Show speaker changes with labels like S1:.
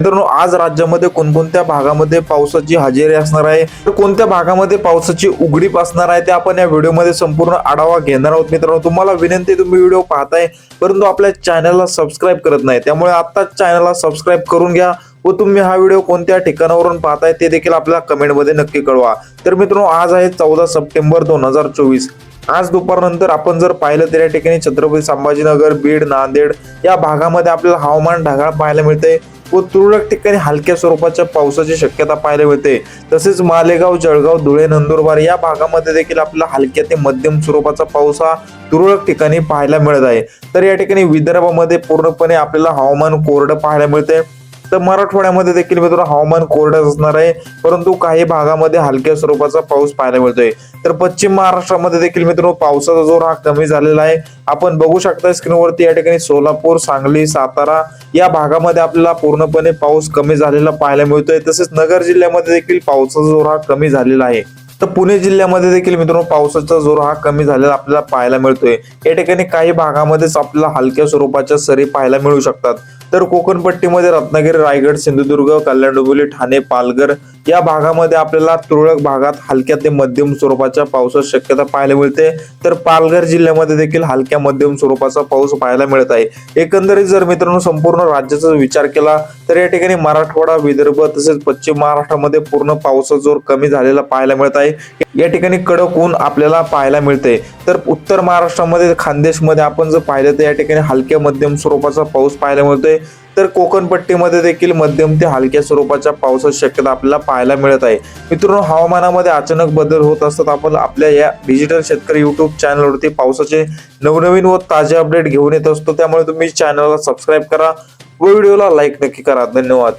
S1: मित्रांनो आज राज्यामध्ये कोणकोणत्या भागामध्ये पावसाची हजेरी असणार आहे? तर कोणत्या भागामध्ये पावसाची उघडीप असणार आहे? ते आपण या व्हिडिओमध्ये संपूर्ण आढावा घेणार आहोत. मित्रांनो तुम्हाला विनंती तुम्ही व्हिडिओ पाहताय परंतु आपल्या चॅनलला सबस्क्राईब करत नाही. त्यामुळे आत्ताच चॅनलला सबस्क्राईब करून घ्या व तुम्ही हा व्हिडिओ कोणत्या ठिकाणावरून पाहताय ते देखील आपल्याला कमेंटमध्ये नक्की कळवा. तर मित्रांनो आज आहे चौदा सप्टेंबर दोन हजार चोवीस. आज दुपारनंतर आपण जर पाहिलं तर या ठिकाणी छत्रपती संभाजीनगर बीड नांदेड या भागामध्ये आपल्याला हवामान ढगाळ पाहायला मिळते व तुरळक ठिकाणी हलक्या स्वरूपाच्या पावसाची शक्यता पाहायला मिळते. तसेच मालेगाव जळगाव धुळे नंदुरबार या भागामध्ये देखील आपल्याला हलक्या ते मध्यम स्वरूपाचा पाऊस हा तुरळक ठिकाणी पाहायला मिळत आहे. तर या ठिकाणी विदर्भामध्ये पूर्णपणे आपल्याला हवामान कोरडं पाहायला मिळते तर मराठवाड्यामध्ये देखील मित्रांनो हवामान कोरडंच असणार आहे. परंतु काही भागामध्ये हलक्या स्वरूपाचा पाऊस पाहायला मिळतोय. तर पश्चिम महाराष्ट्रामध्ये देखील मित्रांनो पावसाचा जोर हा कमी झालेला आहे. आपण बघू शकता स्क्रीनवरती या ठिकाणी सोलापूर सांगली सातारा या भागामध्ये आपल्याला पूर्णपणे पाऊस कमी झालेला पाहायला मिळतोय. तसेच नगर जिल्ह्यामध्ये देखील पावसाचा जोर हा कमी झालेला आहे. तर पुणे जिल्ह्यामध्ये देखील मित्रांनो पावसाचा जोर हा कमी झालेला आपल्याला पाहायला मिळतोय. या ठिकाणी काही भागामध्येच आपल्याला हलक्या स्वरूपाच्या सरी पाहायला मिळू शकतात. तर कोकणपट्टीमध्ये रत्नागिरी रायगड सिंधुदुर्ग कल्याण डोंबिवली ठाणे पालघर या भागामध्ये आपल्याला तुरळक भागात हलक्या ते मध्यम स्वरूपाच्या पावसाची शक्यता पाहायला मिळते. तर पालघर जिल्ह्यामध्ये देखील हलक्या मध्यम स्वरूपाचा पाऊस पाहायला मिळत आहे. एकंदरीत जर मित्रांनो संपूर्ण राज्याचा विचार केला तर या ठिकाणी मराठवाडा विदर्भ तसेच पश्चिम महाराष्ट्रामध्ये पूर्ण पावसाचा जोर कमी झालेला पाहायला मिळत आहे. या ठिकाणी कडक ऊन आपल्याला पाहायला मिळते. तर उत्तर महाराष्ट्रामध्ये खानदेशमध्ये आपण जर पाहिलं तर या ठिकाणी हलक्या मध्यम स्वरूपाचा पाऊस पाहायला मिळतोय. तर कोकण पट्टीमध्ये देखील मध्यम ते हलक्या स्वरूपाच्या पावसाची शक्यता आपल्याला पाहायला मिळत आहे. मित्रांनो हवामानामध्ये अचानक बदल होत असतात. आपण आपल्या या डिजिटल शेतकरी युट्यूब चॅनलवरती पावसाचे नवनवीन व ताजे अपडेट घेऊन येत असतो. त्यामुळे तुम्ही चॅनलला सबस्क्राईब करा व व्हिडिओला लाईक नक्की करा. धन्यवाद.